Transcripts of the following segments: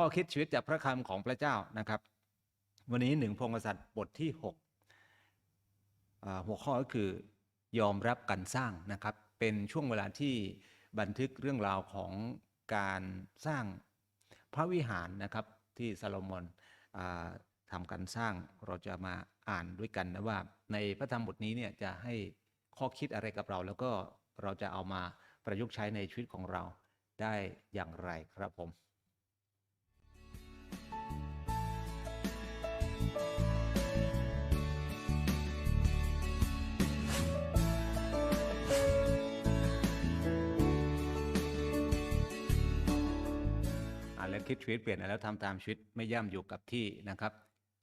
ข้อคิดชีวิตจากพระคำของพระเจ้านะครับ วันนี้หนึ่งพงศษัตริย์บทที่6หัวข้อก็คือยอมรับการสร้างนะครับ เป็นช่วงเวลาที่บันทึกเรื่องราวของการสร้างพระวิหารนะครับที่ซาโลมอนอทำการสร้างเราจะมาอ่านด้วยกันนะว่า ในพระธรรมบทนี้เนี่ยจะให้ข้อคิดอะไรกับเรา แล้วก็เราจะเอามาประยุกต์ใช้ในชีวิตของเราได้อย่างไรครับผม แล้วคิดชีวิตเปลี่ยนแล้วทำตามชีวิตไม่ย่ำอยู่กับที่นะครับ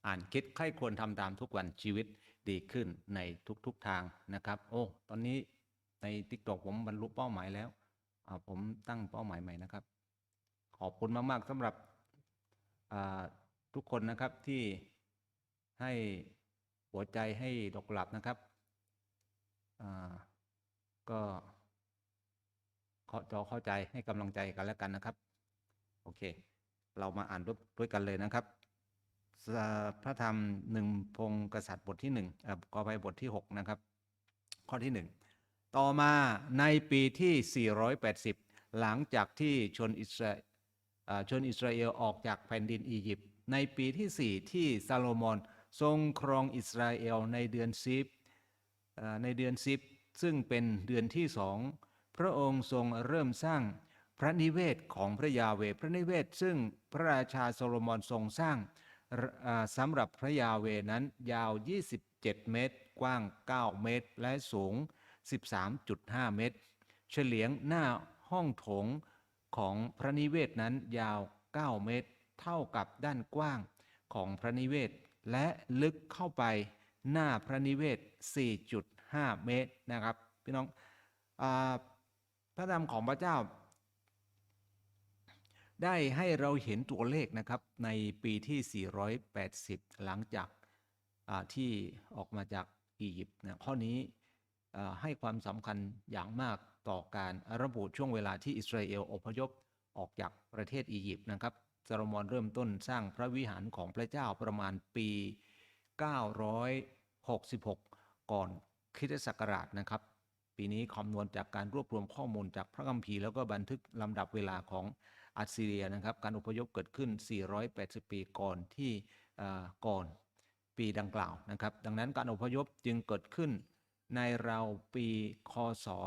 อ่านคิดใครควรทำตามทุกวันชีวิตดีขึ้นในทุกๆทางนะครับ โอ้ ตอนนี้ในทิกตอกผมบรรลุเป้าหมายแล้วผมตั้งเป้าหมายใหม่นะครับ ขอบคุณมากๆสำหรับทุกคนนะครับที่ให้หัวใจให้ดอกหลับนะครับก็ขอจอเข้าใจให้กำลังใจกันแล้วกันนะครับ โอเค เรามาอ่านด้วยวยกันเลยนะครับ พระธรรมหนึ่งพงกษัตริย์บทที่หนึ่งกอไปบทที่หกนะครับ ข้อที่หนึ่งต่อมาในปีที่ 480 หลังจากที่ชนอิสราเอ่อชนอิสราเอลออกจากแผ่นดินอียิปต์ในปีที่ 4 ที่ซาโลมอนทรงครองอิสราเอลในเดือนซิบในเดือนซิบซึ่งเป็นเดือนที่สองพระองค์ทรงเริ่มสร้าง พระนิเวศของพระยาเวพระนิเวศ ซึ่งพระราชาโซโลมอนทรงสร้างสำหรับพระยาเวนั้นยาว 27 เมตร กว้าง 9 เมตร และสูง 13.5 เมตร เฉลียงหน้าห้องโถงของพระนิเวศนั้นยาว 9 เมตร เท่ากับด้านกว้างของพระนิเวศ และลึกเข้าไปหน้าพระนิเวศ 4.5 เมตรนะครับ พี่น้องอพระธรรมของพระเจ้า ได้ให้เราเห็นตัวเลขนะครับในปีที่ 480 หลังจากที่ออกมาจากอียิปต์นะข้อนี้ให้ความสำคัญอย่างมากต่อการระบุช่วงเวลาที่อิสราเอลอพยพออกจากประเทศอียิปต์นะครับซาโลมอนเริ่มต้นสร้างพระวิหารของพระเจ้าประมาณปี 966 ก่อนคริสตศักราชนะครับ ปีนี้คำนวณจากการรวบรวมข้อมูลจากพระคัมภีร์แล้วก็บันทึกลำดับเวลาของ อัสซีเรียนะครับการอพยพเกิดขึ้น 480 ปีก่อนที่ก่อนปีดังกล่าวนะครับ ดังนั้นการอพยพจึงเกิดขึ้นในราวปีคศอ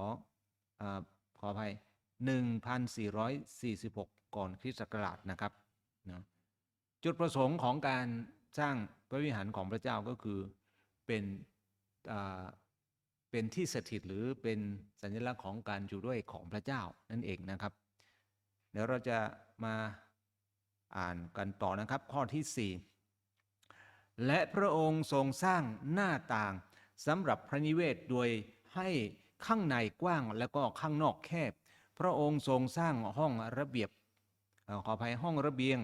อขออภัย 1446 ก่อนคริสต์ศักราชนะครับนะจุดประสงค์ของการสร้างพระวิหารของพระเจ้าก็คือเป็นเป็นที่สถิตหรือเป็นสัญลักษณ์ของการอยู่ด้วยของพระเจ้านั่นเองนะครับ เดี๋ยวเราจะมาอ่านกันต่อนะครับ ข้อที่ 4 และพระองค์ทรงสร้างหน้าต่างสำหรับพระนิเวศโดยให้ข้างในกว้างแล้วก็ข้างนอกแคบ พระองค์ทรงสร้างห้องระเบียบขออภัยห้องระเบียง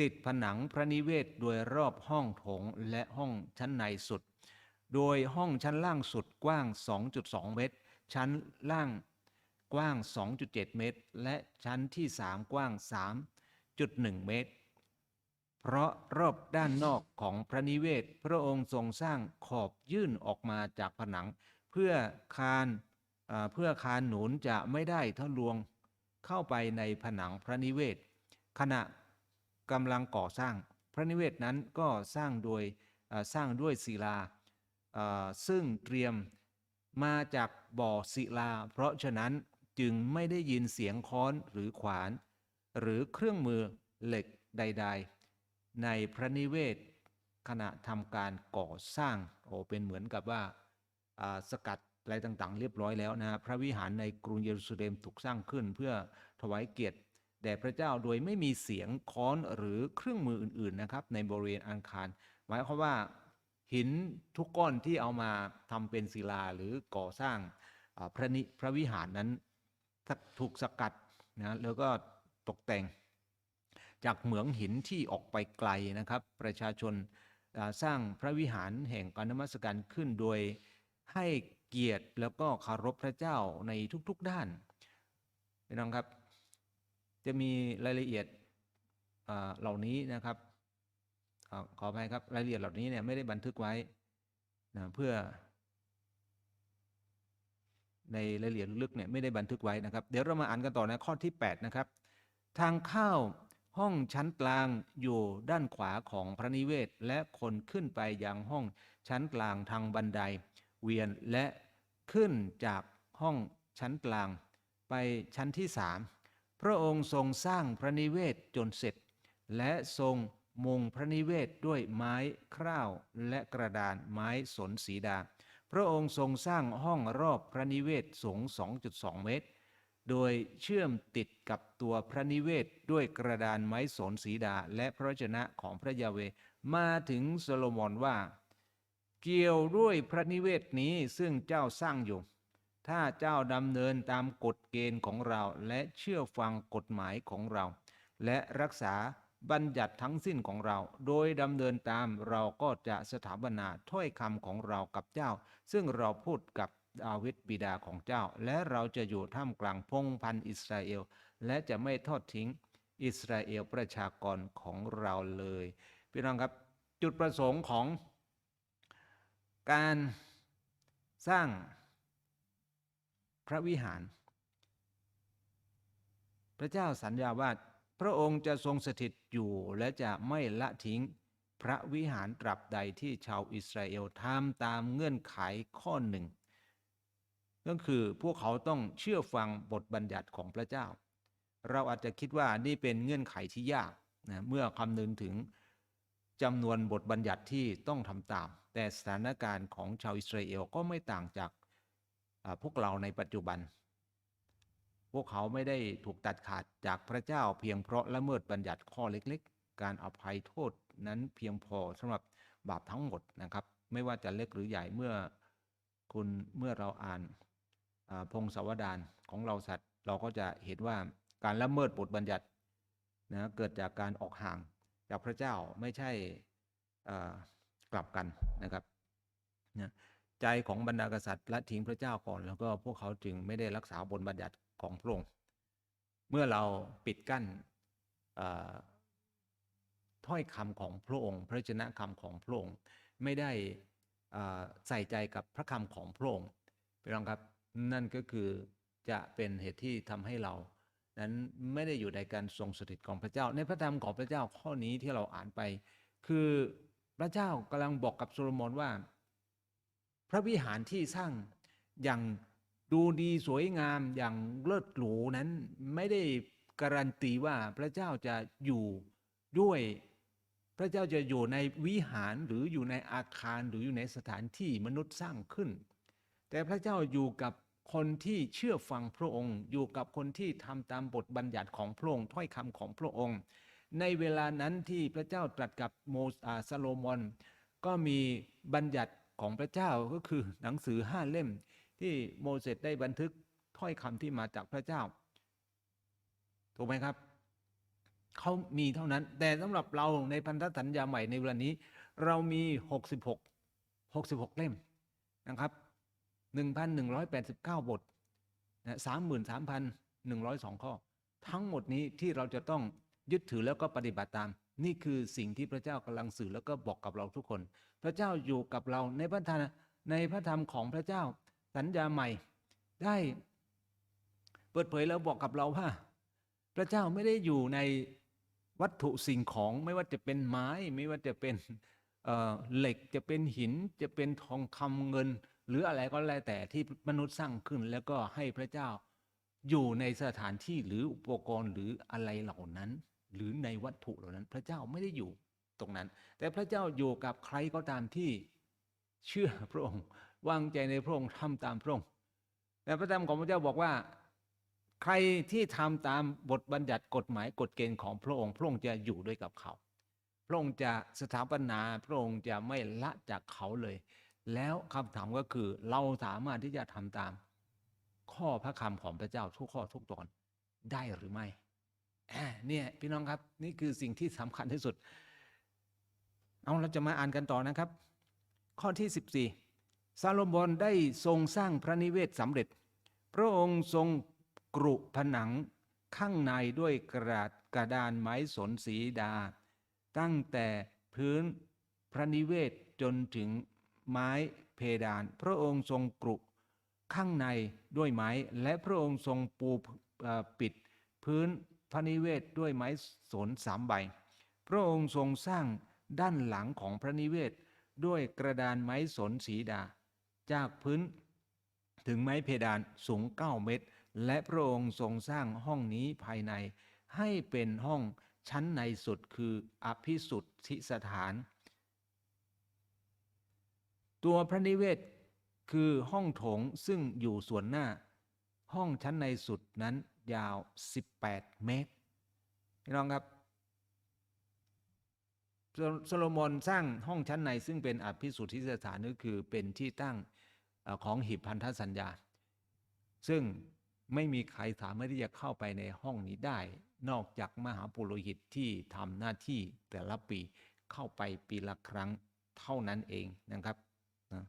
ติดผนังพระนิเวศโดยรอบห้องโถงและห้องชั้นในสุด โดยห้องชั้นล่างสุดกว้าง 2.2 เมตร ชั้นล่าง กว้าง 2.7 เมตร และชั้นที่ 3 กว้าง 3.1 เมตร เพราะรอบด้านนอกของพระนิเวศ พระองค์ทรงสร้างขอบยื่นออกมาจากผนัง เพื่อคานเพื่อคานหนุนจะไม่ได้ทะลวงเข้าไปในผนังพระนิเวศ ขณะกำลังก่อสร้างพระนิเวศนั้นก็สร้างโดยสร้างด้วยศิลาซึ่งเตรียมมาจากบ่อศิลา เพราะฉะนั้น จึงไม่ได้ยินเสียงค้อนหรือขวาน หรือเครื่องมือเหล็กใด ๆ ในพระนิเวศ ขณะทำการก่อสร้างโอ้เป็นเหมือนกับว่าสกัดอะไรต่างๆ เรียบร้อยแล้วนะพระวิหารในกรุงเยรูซาเล็มถูกสร้างขึ้นเพื่อถวายเกียรติแด่พระเจ้าโดยไม่มีเสียงค้อนหรือเครื่องมืออื่นๆนะครับ ในบริเวณอาคาร หมายความว่าหินทุกก้อนที่เอามาทำเป็นศิลาหรือก่อสร้างพระนิพระวิหารนั้น ถูกสกัดนะแล้วก็ตกแต่ง จากเหมืองหินที่ออกไปไกลนะครับ ประชาชนสร้างพระวิหารแห่งการนมัสการขึ้นโดยให้เกียรติแล้วก็คารพพระเจ้าในทุกๆด้านพี่น้องครับ จะมีรายละเอียดเหล่านี้นะครับอขออภัยครับรายละเอียดเหล่านี้เนี่ยไม่ได้บันทึกไว้นะเพื่อ ในรายละเอียดลึกเนี่ยไม่ได้บันทึกไว้นะครับ เดี๋ยวเรามาอ่านกันต่อนะข้อที่ 8 นะครับ ทางเข้าห้องชั้นกลางอยู่ด้านขวาของพระนิเวศ และคนขึ้นไปยังห้องชั้นกลางทางบันได เวียนและขึ้นจากห้องชั้นกลาง ไปชั้นที่สามพระองค์ทรงสร้างพระนิเวศจนเสร็จ และทรงมุงพระนิเวศด้วยไม้คร่าวและกระดานไม้สนสีดา พระองค์ทรงสร้างห้องรอบพระนิเวศสูง 2.2 เมตร โดยเชื่อมติดกับตัวพระนิเวศด้วยกระดานไม้สนสีดาและพระวจนะของพระยาเวมาถึงโซโลมอนว่า เกี่ยวด้วยพระนิเวศนี้ซึ่งเจ้าสร้างอยู่ ถ้าเจ้าดำเนินตามกฎเกณฑ์ของเราและเชื่อฟังกฎหมายของเรา และรักษา บัญญัติทั้งสิ้นของเรา โดยดำเนินตามเราก็จะสถาปนาถ้อยคำของเรากับเจ้า ซึ่งเราพูดกับดาวิดบิดาของเจ้า และเราจะอยู่ท่ามกลางพงพันอิสราเอล และจะไม่ทอดทิ้งอิสราเอลประชากรของเราเลยพี่น้องครับจุดประสงค์ของ การสร้างพระวิหาร พระเจ้าสัญญาว่า พระองค์จะทรงสถิตอยู่และจะไม่ละทิ้ง พระวิหารตราบใดที่ชาวอิสราเอลทำตามเงื่อนไขข้อหนึ่ง ก็คือพวกเขาต้องเชื่อฟังบทบัญญัติของพระเจ้า เราอาจจะคิดว่านี่เป็นเงื่อนไขที่ยากนะเมื่อคำนึงถึงจำนวนบทบัญญัติที่ต้องทำตาม แต่สถานการณ์ของชาวอิสราเอลก็ไม่ต่างจากพวกเราในปัจจุบัน พวกเขาไม่ได้ถูกตัดขาดจากพระเจ้าเพียงเพราะละเมิดบัญญัติข้อเล็กๆ การอภัยโทษนั้นเพียงพอสำหรับบาปทั้งหมดนะครับ ไม่ว่าจะเล็กหรือใหญ่เมื่อคุณเมื่อเราอ่านพงศาวดารของเราสัตว์ เราก็จะเห็นว่าการละเมิดบทบัญญัตินะเกิดจากการออกห่างจากพระเจ้าไม่ใช่กลับกันนะครับนะใจของบรรดากษัตริย์ละทิ้งพระเจ้าก่อน แล้วก็พวกเขาจึงไม่ได้รักษาบทบัญญัติ ของพระองค์เมื่อเราปิดกั้นถ้อยคำของพระองค์ พระชนะคำของพระองค์ไม่ได้ใส่ใจกับพระคำของพระองค์พี่น้องครับนั่นก็คือจะเป็นเหตุที่ทำให้เรา นั้นไม่ได้อยู่ในการทรงสถิตของพระเจ้า ในพระธรรมของพระเจ้าข้อนี้ที่เราอ่านไป คือพระเจ้ากำลังบอกกับโซโลมอนว่า พระวิหารที่สร้างอย่าง ดูดีสวยงามอย่างเลิศหรูนั้นไม่ได้การันตีว่าพระเจ้าจะอยู่ด้วย พระเจ้าจะอยู่ในวิหารหรืออยู่ในอาคารหรืออยู่ในสถานที่มนุษย์สร้างขึ้น แต่พระเจ้าอยู่กับคนที่เชื่อฟังพระองค์ อยู่กับคนที่ทำตามบทบัญญัติของพระองค์ถ้อยคำของพระองค์ ในเวลานั้นที่พระเจ้าตรัสกับโมอาซาโลมอน ก็มีบัญญัติของพระเจ้าก็คือหนังสือห้าเล่ม ที่โมเสสได้บันทึกถ้อยคำที่มาจากพระเจ้า ถูกไหมครับ เขามีเท่านั้น แต่สำหรับเราในพันธสัญญาใหม่ในเวลานี้ เรามี 66 66 เล่มนะครับ 1,189 บทนะ33,102 ข้อ ทั้งหมดนี้ที่เราจะต้องยึดถือแล้วก็ปฏิบัติตาม นี่คือสิ่งที่พระเจ้ากำลังสื่อแล้วก็บอกกับเราทุกคน พระเจ้าอยู่กับเราในพระธรรมในพระธรรมของพระเจ้า สัญญาใหม่ ได้เปิดเผยแล้วบอกกับเราว่า พระเจ้าไม่ได้อยู่ในวัตถุสิ่งของไม่ว่าจะเป็นไม้ไม่ว่าจะเป็นเเหล็กจะเป็นหินจะเป็นทองคำเงิน หรืออะไรก็แล้วแต่ที่มนุษย์สร้างขึ้น แล้วก็ให้พระเจ้าอยู่ในสถานที่หรืออุปกรณ์หรืออะไรเหล่านั้น หรือในวัตถุเหล่านั้น พระเจ้าไม่ได้อยู่ตรงนั้น แต่พระเจ้าอยู่กับใครก็ตามที่เชื่อพระองค์ วางใจในพระองค์ทำตามพระองค์แต่พระธรรมของพระเจ้าบอกว่า ใครที่ทำตามบทบัญญัติกฎหมายกฎเกณฑ์ของพระองค์ พระองค์จะอยู่ด้วยกับเขา พระองค์จะสถาปนาพระองค์จะไม่ละจากเขาเลย แล้วคำถามก็คือเราสามารถที่จะทำตาม ข้อพระคำของพระเจ้าทุกข้อทุกตอนได้หรือไม่เนี่ยพี่น้องครับนี่คือสิ่งที่สำคัญที่สุด เอาเราจะมาอ่านกันต่อนะครับ ข้อที่14 ซาโลมอนได้ทรงสร้างพระนิเวศสำเร็จ พระองค์ทรงกรุผนังข้างในด้วยกระดาษกระดานไม้สนสีดา ตั้งแต่พื้นพระนิเวศจนถึงไม้เพดาน พระองค์ทรงกรุข้างในด้วยไม้ และพระองค์ทรงปูปิดพื้นพระนิเวศด้วยไม้สนสามใบ พระองค์ทรงสร้างด้านหลังของพระนิเวศ ด้วยกระดานไม้สนสีดา จากพื้น ถึงไม้เพดานสูง 9 เมตร และพระองค์ทรงสร้างห้องนี้ภายใน ให้เป็นห้องชั้นในสุดคืออภิสุทธิสถาน ตัวพระนิเวศคือห้องโถงซึ่งอยู่ส่วนหน้า ห้องชั้นในสุดนั้นยาว 18 เมตรพี่น้องครับโซโลมอนสร้างห้องชั้นในซึ่งเป็นอภิสุทธิสถานก็คือเป็นที่ตั้ง ของหีบพันธสัญญา ซึ่งไม่มีใครสามารถที่จะเข้าไปในห้องนี้ได้ นอกจากมหาปุโรหิตที่ทำหน้าที่แต่ละปีเข้าไปปีละครั้งเท่านั้นเองนะครับนะ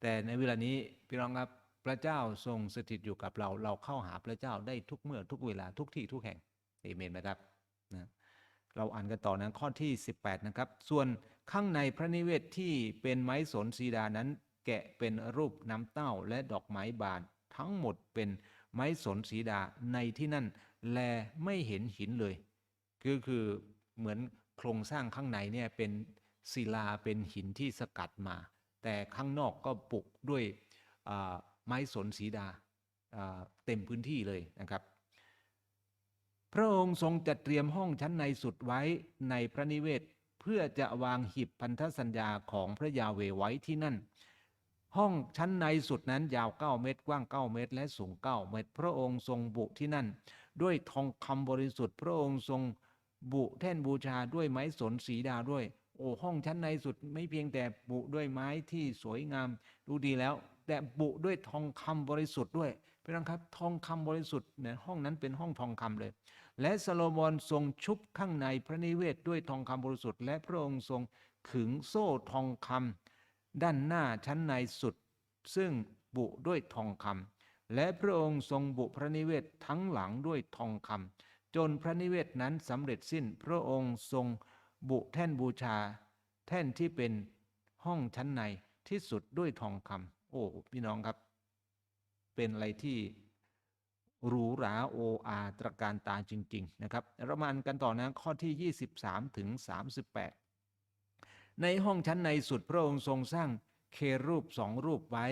แต่ในเวลานี้พี่น้องครับพระเจ้าทรงสถิตอยู่กับเรา เราเข้าหาพระเจ้าได้ทุกเมื่อทุกเวลาทุกที่ทุกแห่งเอเมนไหมครับนะเราอ่านกันต่อนะข้อที่ 18 นะครับ ส่วนข้างในพระนิเวศที่เป็นไม้สนสีดานั้น แกะเป็นรูปน้ำเต้าและดอกไม้บาน ทั้งหมดเป็นไม้สนสีดาในที่นั่น แลไม่เห็นหินเลย คือคือเหมือนโครงสร้างข้างในเนี่ยเป็นศิลาเป็นหินที่สกัดมา แต่ข้างนอกก็ปลุกด้วยไม้สนสีดาอ่าเต็มพื้นที่เลยนะครับ พระองค์ทรงจัดเตรียมห้องชั้นในสุดไว้ในพระนิเวศ เพื่อจะวางหีบพันธสัญญาของพระยาเวไว้ที่นั่น ห้องชั้นในสุดนั้นยาว 9 เมตรกว้าง 9 เมตร และสูง 9 เมตร พระองค์ทรงบุที่นั่น ด้วยทองคำบริสุทธิ์ พระองค์ทรงบุแท่นบูชาด้วยไม้สนสีดาด้วย โอ้ห้องชั้นในสุดไม่เพียงแต่บุด้วยไม้ที่สวยงามดูดีแล้ว แต่บุด้วยทองคำบริสุทธิ์ด้วยพี่น้องครับทองคำบริสุทธิ์เนี่ยห้องนั้นเป็นห้องทองคำเลย และซาโลมอนทรงชุบข้างในพระนิเวศด้วยทองคำบริสุทธิ์ และพระองค์ทรงขึงโซ่ทองคำ ด้านหน้าชั้นในสุด ซึ่งบุด้วยทองคำและพระองค์ทรงบุพระนิเวศทั้งหลังด้วยทองคำจนพระนิเวศนั้นสำเร็จสิ้นพระองค์ทรงบุแท่นบูชา แท่นที่เป็นห้องชั้นในที่สุดด้วยทองคำโอ้พี่น้องครับ เป็นอะไรที่หรูหราโออาตระการตาจริง ๆ นะครับ เรามาอ่านกันต่อนะข้อที่ 23 ถึง 38 ในห้องชั้นในสุดพระองค์ทรงสร้างเครูปสองรูปไว้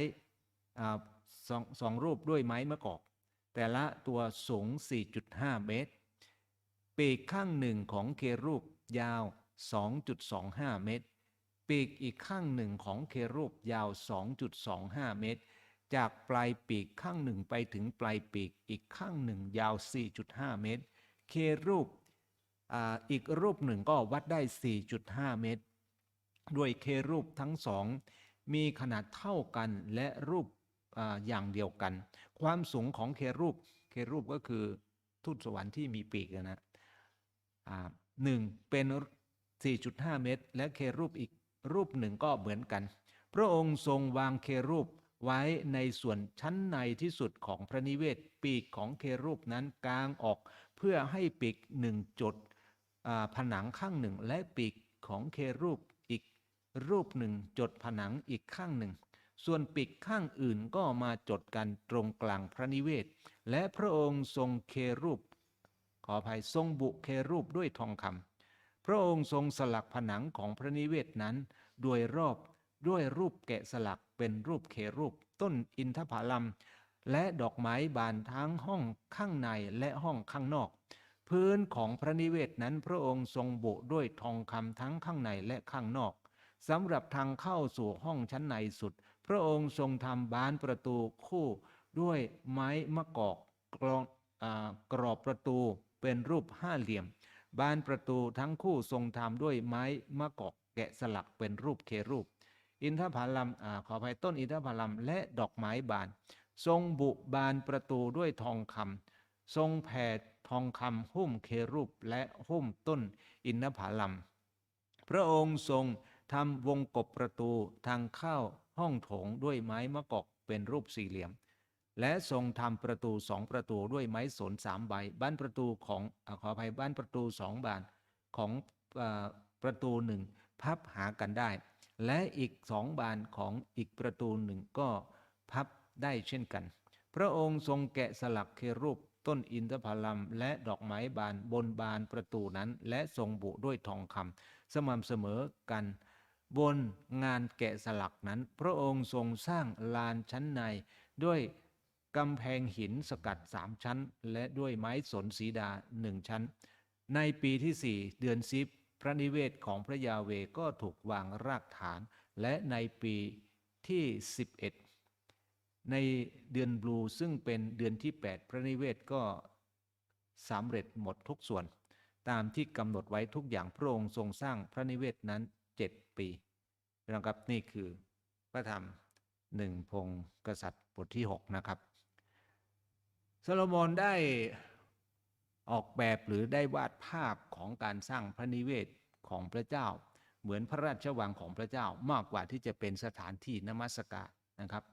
สองสองรูปด้วยไม้มะกอก แต่ละตัวสูง 4.5 เมตร ปีกข้างหนึ่งของเครูปยาว 2.25 เมตร ปีกอีกข้างหนึ่งของเครูปยาว 2.25 เมตร จากปลายปีกข้างหนึ่งไปถึงปลายปีกอีกข้างหนึ่งยาว 4.5 เมตร เครูปออีกรูปหนึ่งก็วัดได้ 4.5 เมตร ด้วยเครูปทั้งสอง มีขนาดเท่ากันและรูปอย่างเดียวกัน ความสูงของเครูป เครูปก็คือทูตสวรรค์ที่มีปีกนะหนึ่งเป็น 4.5 เมตร และเครูปอีกรูปหนึ่งก็เหมือนกัน พระองค์ทรงวางเครูปไว้ในส่วนชั้นในที่สุดของพระนิเวศ ปีกของเครูปนั้นกลางออกเพื่อให้ปีกหนึ่งจดผนังข้างหนึ่งและปีกของเครูป รูปหนึ่งจดผนังอีกข้างหนึ่ง ส่วนปีกข้างอื่นก็มาจดกันตรงกลางพระนิเวศ และพระองค์ทรงเครูป ขออภัยทรงบุเครูปด้วยทองคำพระองค์ทรงสลักผนังของพระนิเวศนั้น โดยรอบด้วยรูปแกะสลักเป็นรูปเครูป ต้นอินทผลัมและดอกไม้บานทั้งห้องข้างในและห้องข้างนอก พื้นของพระนิเวศนั้นพระองค์ทรงบุด้วยทองคำทั้งข้างในและข้างนอก สำหรับทางเข้าสู่ห้องชั้นในสุด พระองค์ทรงทำบานประตูคู่ด้วยไม้มะกอกกรอกรอบประตูเป็นรูปห้าเหลี่ยม บานประตูทั้งคู่ทรงทำด้วยไม้มะกอกแกะสลักเป็นรูปเครูป อินทผลัมอขออภัยต้นอินทผลัมและดอกไม้บาน ทรงบุบานประตูด้วยทองคำทรงแผ่ทองคำหุ้มเครูปและหุ้มต้นอินทผลัม พระองค์ทรง ทำวงกบประตูทางเข้าห้องโถงด้วยไม้มะกอกเป็นรูปสี่เหลี่ยม และทรงทำประตูสองประตูด้วยไม้สนสามใบบ้านประตูของอขออภัยบ้านประตูสองบานของอประตูหนึ่งพับหากันได้ และอีกสองบานของอีกประตูหนึ่งก็พับได้เช่นกัน พระองค์ทรงแกะสลักเครูปต้นอินทผลัมและดอกไม้บานบนบานประตูนั้น และทรงบุด้วยทองคำสม่ำเสมอกัน บนงานแกะสลักนั้น พระองค์ทรงสร้างลานชั้นใน ด้วยกำแพงหินสกัดสามชั้น และด้วยไม้สนสีดาหนึ่งชั้น ในปีที่สี่เดือนซิบพระนิเวศของพระยาเวก็ถูกวางรากฐาน และในปีที่ 11 ในเดือนบลูซึ่งเป็นเดือนที่ 8 พระนิเวศก็สำเร็จหมดทุกส่วน ตามที่กำหนดไว้ทุกอย่างพระองค์ทรงสร้างพระนิเวศนั้น 7ปีนะครับนี่คือพระธรรมหนึ่งพงศ์กษัตริย์บทที่6นะครับโซโลมอนได้ออกแบบหรือได้วาดภาพของการสร้างพระนิเวศของพระเจ้า เหมือนพระราชวังของพระเจ้ามากกว่าที่จะเป็นสถานที่นมัสการนะครับ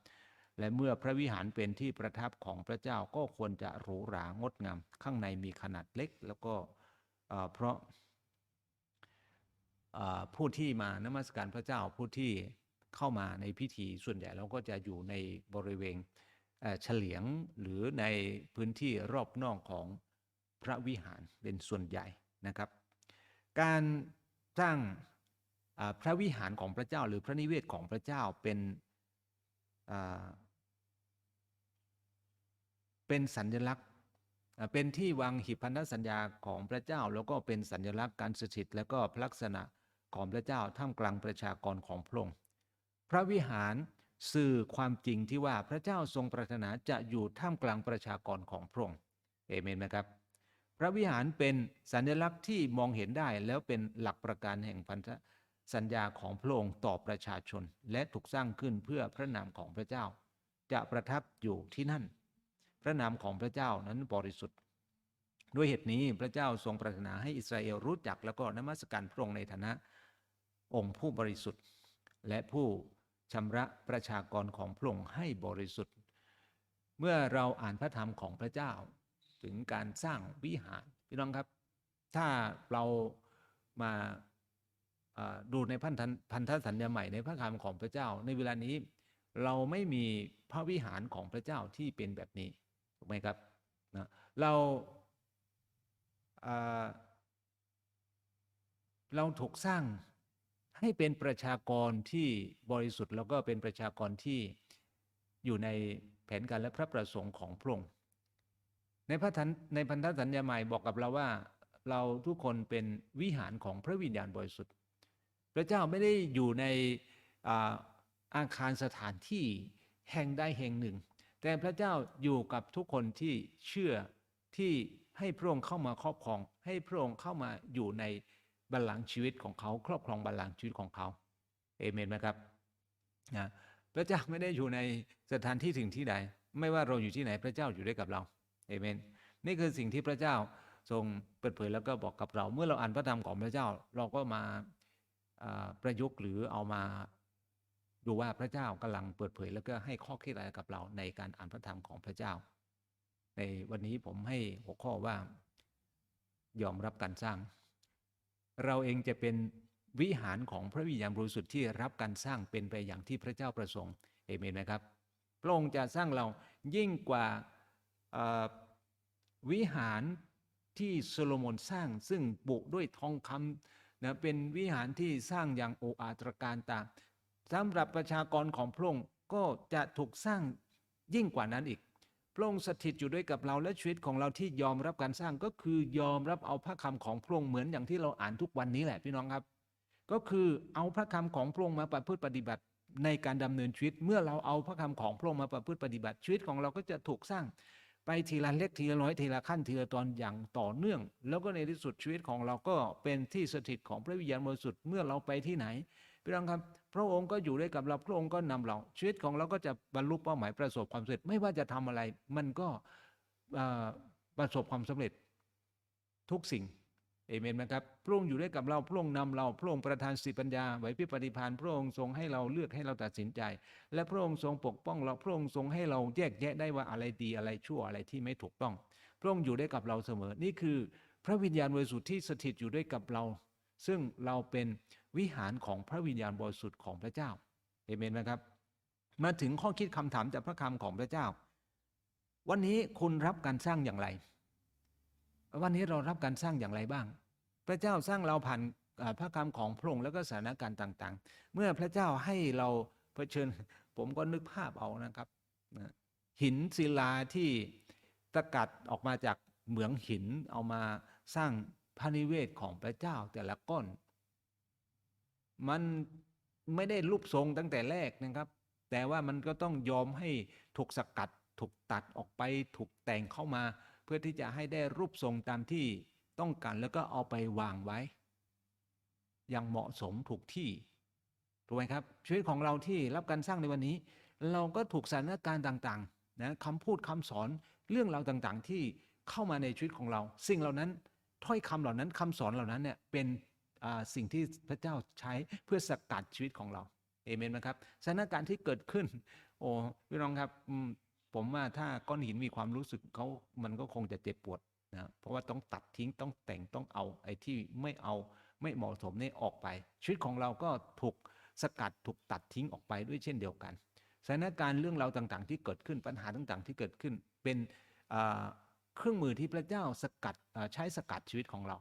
และเมื่อพระวิหารเป็นที่ประทับของพระเจ้าก็ควรจะหรูหรางดงาม ข้างในมีขนาดเล็ก แล้วก็เเพราะ ผู้ที่มานมัสการพระเจ้าผู้ที่เข้ามาในพิธีส่วนใหญ่เราก็จะอยู่ในบริเวณเฉลียงหรือในพื้นที่รอบนอกของพระวิหารเป็นส่วนใหญ่นะครับ การสร้างพระวิหารของพระเจ้า หรือพระนิเวศของพระเจ้าเป็นเป็นสัญลักษณ์เป็นที่วางหิพันธสัญญาของพระเจ้า แล้วก็เป็นสัญลักษณ์การสถิต และก็ลักษณะ ของพระเจ้าท่ามกลางประชากรของพระองค์พระวิหารสื่อความจริงที่ว่าพระเจ้าทรงปรารถนาจะอยู่ท่ามกลางประชากรของพระองค์เอเมนไหมครับ พระวิหารเป็นสัญลักษณ์ที่มองเห็นได้แล้วเป็นหลักประการแห่งพันธสัญญาของพระองค์ต่อประชาชน และถูกสร้างขึ้นเพื่อพระนามของพระเจ้า จะประทับอยู่ที่นั่น พระนามของพระเจ้านั้นบริสุทธิ์ ด้วยเหตุนี้พระเจ้าทรงปรารถนาให้อิสราเอลรู้จักแล้วก็นมัสการพระองค์ในฐานะ องค์ผู้บริสุทธิ์ และผู้ชำระประชากรของพระองค์ให้บริสุทธิ์ เมื่อเราอ่านพระธรรมของพระเจ้า ถึงการสร้างวิหารพี่น้องครับ ถ้าเรามาดูในพันธพันธสัญญาใหม่ในพระคำของพระเจ้า ในเวลานี้เราไม่มีพระวิหารของพระเจ้าที่เป็นแบบนี้ถูกไหมครับนะเราเราถูกสร้าง ให้เป็นประชากรที่บริสุทธิ์ แล้วก็เป็นประชากรที่อยู่ในแผนการและพระประสงค์ของพระองค์ในพระทันในพันธสัญญาใหม่บอกกับเราว่า เราทุกคนเป็นวิหารของพระวิญญาณบริสุทธิ์ พระเจ้าไม่ได้อยู่ในอาอาคารสถานที่แห่งใดแห่งหนึ่ง แต่พระเจ้าอยู่กับทุกคนที่เชื่อที่ให้พระองค์เข้ามาครอบครอง ให้พระองค์เข้ามาอยู่ใน บัลลังก์ชีวิตของเขาครอบครองบัลลังก์ชีวิตของเขาเอเมนไหมครับนะพระเจ้าไม่ได้อยู่ในสถานที่ถึงที่ใด ไม่ว่าเราอยู่ที่ไหนพระเจ้าอยู่ด้วยกับเราเอเมนนี่คือสิ่งที่พระเจ้าทรงเปิดเผยแล้วก็บอกกับเรา เมื่อเราอ่านพระธรรมของพระเจ้า เราก็มาประยุกต์หรือเอามาดูว่าพระเจ้ากำลังเปิดเผย แล้วก็ให้ข้อคิดอะไรกับเราในการอ่านพระธรรมของพระเจ้า ในวันนี้ผมให้หัวข้อว่ายอมรับการสร้าง เราเองจะเป็นวิหารของพระวิญญาณบริสุทธิ์ที่รับการสร้างเป็นไปอย่างที่พระเจ้าประสงค์เอเมนไหมครับพระองค์จะสร้างเรายิ่งกว่าวิหารที่โซโลมอนสร้างซึ่งบุด้วยทองคำนะเป็นวิหารที่สร้างอย่างโออาตรการตาสำหรับประชากรของพระองค์ก็จะถูกสร้างยิ่งกว่านั้นอีก ระองค์สถิตอยู่ด้วยกับเราและชีวิตของเราที่ยอมรับการสร้างก็คือยอมรับเอาพระคำของพระองค์เหมือนอย่างที่เราอ่านทุกวันนี้แหละพี่น้องครับ ก็คือเอาพระคำของพระองค์มาประพฤติปฏิบัติในการดำเนินชีวิตเมื่อเราเอาพระคำของพระองค์มาประพฤติปฏิบัติชีวิตของเราก็จะถูกสร้างไปทีละเล็กทีละน้อยทีละขั้นทีละตอนอย่างต่อเนื่อง แล้วก็ในที่สุดชีวิตของเราก็เป็นที่สถิตของพระวิญญาณบริสุทธิ์เมื่อเราไปที่ไหน พี่น้องครับพระองค์ก็อยู่ด้วยกับเราพระองค์ก็นำเรา ชีวิตของเราก็จะบรรลุเป้าหมายประสบความสำเร็จ ไม่ว่าจะทำอะไร มันก็ประสบความสำเร็จทุกสิ่งเอเมนไหมครับพระองค์อยู่ด้วยกับเราพระองค์นำเราพระองค์ประทานสิปัญญาไหวพิปฏิภาณพระองค์ทรงให้เราเลือกให้เราตัดสินใจ และพระองค์ทรงปกป้องเราพระองค์ทรงให้เราแยกแยะได้ว่าอะไรดีอะไรชั่วอะไรที่ไม่ถูกต้อง พระองค์อยู่ด้วยกับเราเสมอ นี่คือ พระวิญญาณบริสุทธิ์ที่สถิตอยู่ด้วยกับเรา ซึ่งเราเป็น วิหารของพระวิญญาณบริสุทธิ์ของพระเจ้าเอเมนไหมครับ มาถึงข้อคิดคำถามจากพระคำของพระเจ้า วันนี้คุณรับการสร้างอย่างไร วันนี้เรารับการสร้างอย่างไรบ้าง พระเจ้าสร้างเราผ่านพระคำของพระองค์แล้วก็สถานการณ์ต่าง ๆ เมื่อพระเจ้าให้เราเผชิญผมก็นึกภาพเอานะครับ หินศิลาที่ตะกัดออกมาจากเหมืองหินเอามาสร้างพระนิเวศของพระเจ้าแต่ละก้อน มันไม่ได้รูปทรงตั้งแต่แรกนะครับ แต่ว่ามันก็ต้องยอมให้ถูกสกัด ถูกตัดออกไป ถูกแต่งเข้ามา เพื่อที่จะให้ได้รูปทรงตามที่ต้องการแล้วก็เอาไปวางไว้ อย่างเหมาะสมถูกที่ถูกไหมครับ ชีวิตของเราที่รับการสร้างในวันนี้ เราก็ถูกสถานการณ์ต่างๆนะคำพูดคำสอนเรื่องราวต่างๆ ที่เข้ามาในชีวิตของเรา สิ่งเหล่านั้นถ้อยคำเหล่านั้นคำสอนเหล่านั้นเนี่ยเป็น สิ่งที่พระเจ้าใช้เพื่อสกัดชีวิตของเราเอเมนไหมครับสถานการณ์ที่เกิดขึ้น โอ้พี่น้องครับผมว่าถ้าก้อนหินมีความรู้สึกเขามันก็คงจะเจ็บปวดนะเพราะว่าต้องตัดทิ้งต้องแต่งต้องเอาไอ้ที่ไม่เอาไม่เหมาะสมนี่ออกไป ชีวิตของเราก็ถูกสกัดถูกตัดทิ้งออกไปด้วยเช่นเดียวกันสถานการณ์เรื่องราวต่างๆ ที่เกิดขึ้นปัญหาต่างๆ ที่เกิดขึ้นเป็นเครื่องมือที่พระเจ้าสกัดใช้สกัดชีวิตของเรา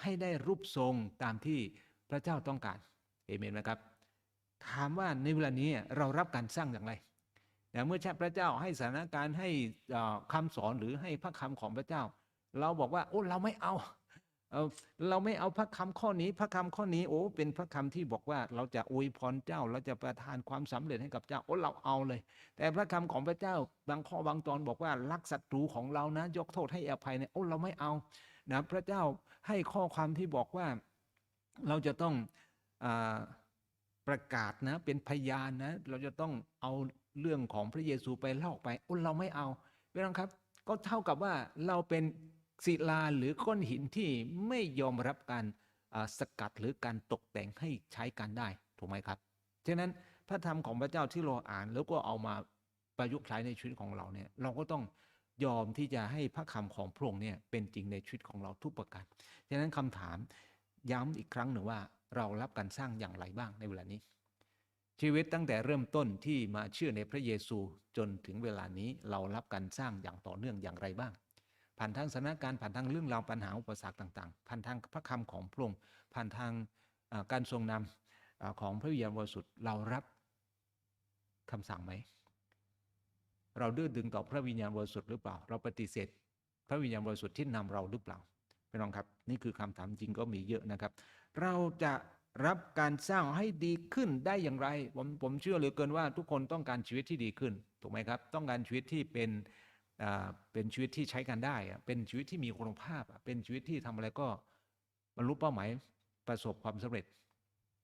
ให้ได้รูปทรงตามที่พระเจ้าต้องการเอเมนไหมครับ ถามว่าในเวลานี้เรารับการสร้างอย่างไรแต่เมื่อพระเจ้าให้สถานการณ์ให้อ่าคำสอนหรือให้พระคำของพระเจ้า เราบอกว่า โอ้เราไม่เอาเราไม่เอาพระคำข้อนี้ พระคำข้อนี้โอ้เป็นพระคำที่บอกว่าเราจะอวยพรเจ้า เราจะประทานความสำเร็จให้กับเจ้าโอ้เราเอาเลย แต่พระคำของพระเจ้าบางข้อบางตอนบอกว่ารักศัตรูของเรานะ ยกโทษให้อภัยเนี่ยโอ้เราไม่เอา นะพระเจ้าให้ข้อความที่บอกว่าเราจะต้องอประกาศนะเป็นพยานนะเราจะต้องเอาเรื่องของพระเยซูไปเล่าไปอ้เราไม่เอาพี่น้องครับ ก็เท่ากับว่าเราเป็นศิลาหรือก้อนหินที่ไม่ยอมรับการสกัดหรือการตกแต่งให้ใช้การได้ถูกไหมครับฉะนั้นพระธรรมของพระเจ้าที่เราอ่านแล้วก็เอามาประยุกต์ใช้ในชีวิตของเราเนี่ยเราก็ต้อง ยอมที่จะให้พระคำของพระองค์เนี่ยเป็นจริงในชีวิตของเราทุกประการฉะนั้นคำถามย้ำอีกครั้งหนึ่งว่าเรารับการสร้างอย่างไรบ้างในเวลานี้ ชีวิตตั้งแต่เริ่มต้นที่มาเชื่อในพระเยซูจนถึงเวลานี้เรารับการสร้างอย่างต่อเนื่องอย่างไรบ้าง ผ่านทางสถานการณ์ผ่านทางเรื่องราวปัญหาอุปสรรคต่างๆ ผ่านทางพระคำของพระองค์ผ่านทางการทรงนำของพระวิญญาณบริสุทธิ์เรารับคำสั่งไหม เราดื้อดึงต่อพระวิญญาณบริสุทธิ์หรือเปล่า เราปฏิเสธ พระวิญญาณบริสุทธิ์ที่นำเราหรือเปล่าพี่น้องครับ นี่คือคำถามจริงก็มีเยอะนะครับ เราจะรับการสร้างให้ดีขึ้นได้อย่างไร ผมผมเชื่อเหลือเกินว่าทุกคนต้องการชีวิตที่ดีขึ้นถูกไหมครับ ต้องการชีวิตที่เป็นเป็นชีวิตที่ใช้กันได้ เป็นชีวิตที่มีคุณภาพ เป็นชีวิตที่ทำอะไรก็บรรลุเป้าหมายประสบความสำเร็จ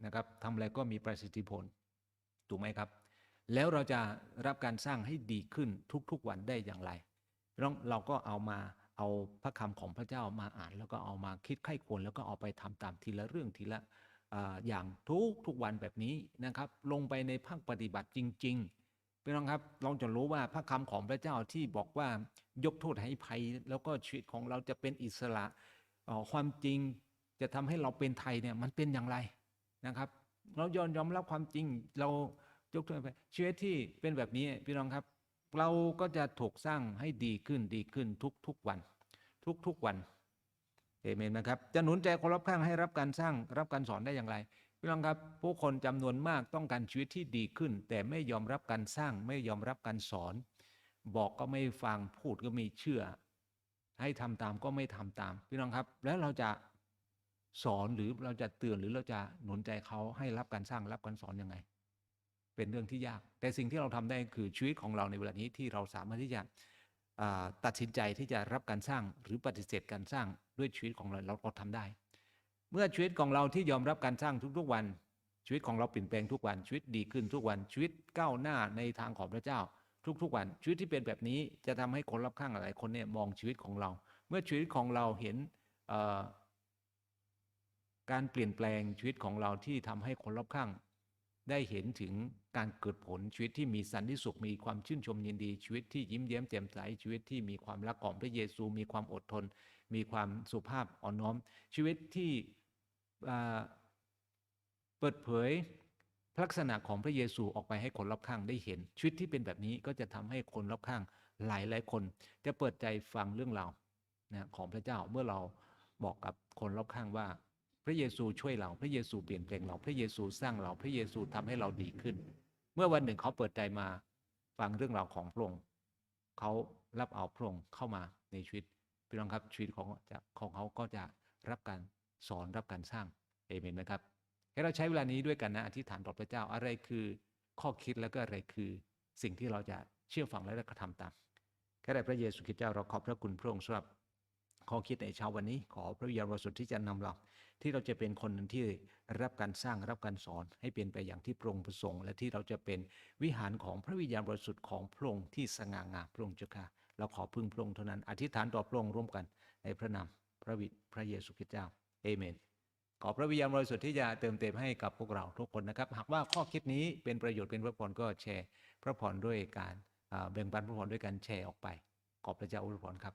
นะครับทำอะไรก็มีประสิทธิผลถูกไหมครับ แล้วเราจะรับการสร้างให้ดีขึ้นทุกๆวันได้อย่างไรพี่น้องเราก็เอามาเอาพระคำของพระเจ้ามาอ่าน แล้วก็เอามาคิดไข้ควรแล้วก็เอาไปทำตามทีละเรื่องทีละอย่างทุกทุกวันแบบนี้นะครับ ลงไปในภาคปฏิบัติจริงๆพี่น้องครับเราจะรู้ว่าพระคำของพระเจ้าที่บอกว่ายกโทษให้ภัย แล้วก็ชีวิตของเราจะเป็นอิสระความจริงจะทำให้เราเป็นไทยเนี่ยมันเป็นอย่างไรนะครับ เรายอมยอมรับความจริงเรา ยกโทษให้ภัยชีวิตที่เป็นแบบนี้พี่น้องครับ เราก็จะถูกสร้างให้ดีขึ้นดีขึ้นทุกทุกวัน ทุกทุกวันเอเมนนะครับจะหนุนใจคนรอบข้างให้รับการสร้างรับการสอนได้อย่างไรพี่น้องครับผู้คนจำนวนมากต้องการชีวิตที่ดีขึ้น แต่ไม่ยอมรับการสร้างไม่ยอมรับการสอน บอกก็ไม่ฟังพูดก็ไม่เชื่อ ให้ทำตามก็ไม่ทำตาม พี่น้องครับ แล้วเราจะสอนหรือเราจะเตือนหรือเราจะหนุนใจเขาให้รับการสร้างรับการสอนยังไง เป็นเรื่องที่ยาก แต่สิ่งที่เราทำได้คือชีวิตของเราในเวลานี้ที่เราสามารถที่จะตัดสินใจที่จะรับการสร้างหรือปฏิเสธการสร้างด้วยชีวิตของเราเราเราทำได้ เมื่อชีวิตของเราที่ยอมรับการสร้างทุกๆวัน ชีวิตของเราเปลี่ยนแปลงทุกวันชีวิตดีขึ้นทุกวันชีวิตก้าวหน้าในทางของพระเจ้า ทุกๆวันชีวิตที่เป็นแบบนี้จะทำให้คนรอบข้างหลายคนเนี่ยมองชีวิตของเรา เมื่อชีวิตของเราเห็นการเปลี่ยนแปลงชีวิตของเราที่ทำให้คนรอบข้าง ได้เห็นถึงการเกิดผลชีวิตที่มีสันติสุขมีความชื่นชมยินดีชีวิตที่ยิ้มแย้มแจ่มใสชีวิตที่มีความรักของพระเยซู มีความอดทน มีความสุภาพอ่อนน้อม ชีวิตที่เปิดเผยลักษณะของพระเยซูออกไปให้คนรอบข้างได้เห็น ชีวิตที่เป็นแบบนี้ก็จะทำให้คนรอบข้างหลายหลายคน จะเปิดใจฟังเรื่องราวนะของพระเจ้าเมื่อเราบอกกับคนรอบข้างว่า พระเยซูช่วยเรา พระเยซูเปลี่ยนแปลงเรา พระเยซูสร้างเรา พระเยซูทำให้เราดีขึ้น เมื่อวันหนึ่งเขาเปิดใจมาฟังเรื่องราวของพระองค์เขารับเอาพระองค์เข้ามาในชีวิตพี่น้องครับชีวิตของของเขาก็จะรับการสอนรับการสร้างเอเมนไหมครับให้เราใช้เวลานี้ด้วยกันนะอธิษฐานต่อพระเจ้าอะไรคือข้อคิดแล้วก็อะไรคือสิ่งที่เราจะเชื่อฟังและกระทำตามแค่ได้พระเยซูคริสต์เจ้าเราขอบพระคุณพระองค์สำหรับข้อคิดในเช้าวันนี้ ขอพระวิญญาณบริสุทธิ์ที่จะนำเรา ที่เราจะเป็นคนหนึ่งที่รับการสร้างรับการสอนให้เป็นไปอย่างที่พระองค์ประสงค์ และที่เราจะเป็นวิหารของพระวิญญาณบริสุทธิ์ของพระองค์ที่สง่างามพระองค์เจ้าค่ะเราขอพึ่งพระองค์เท่านั้น อธิษฐานต่อพระองค์ร่วมกันในพระนามพระวิพระเยซูคริสต์เจ้าเอเมนขอพระวิญญาณบริสุทธิ์ที่จะเติมเต็มให้กับพวกเราทุกคนนะครับ หากว่าข้อคิดนี้เป็นประโยชน์เป็นพระพรก็แชร์ พระพรด้วยการแบ่งปันพระพรด้วยการแชร์ออกไป ขอบพระเจ้าอวยพรครับ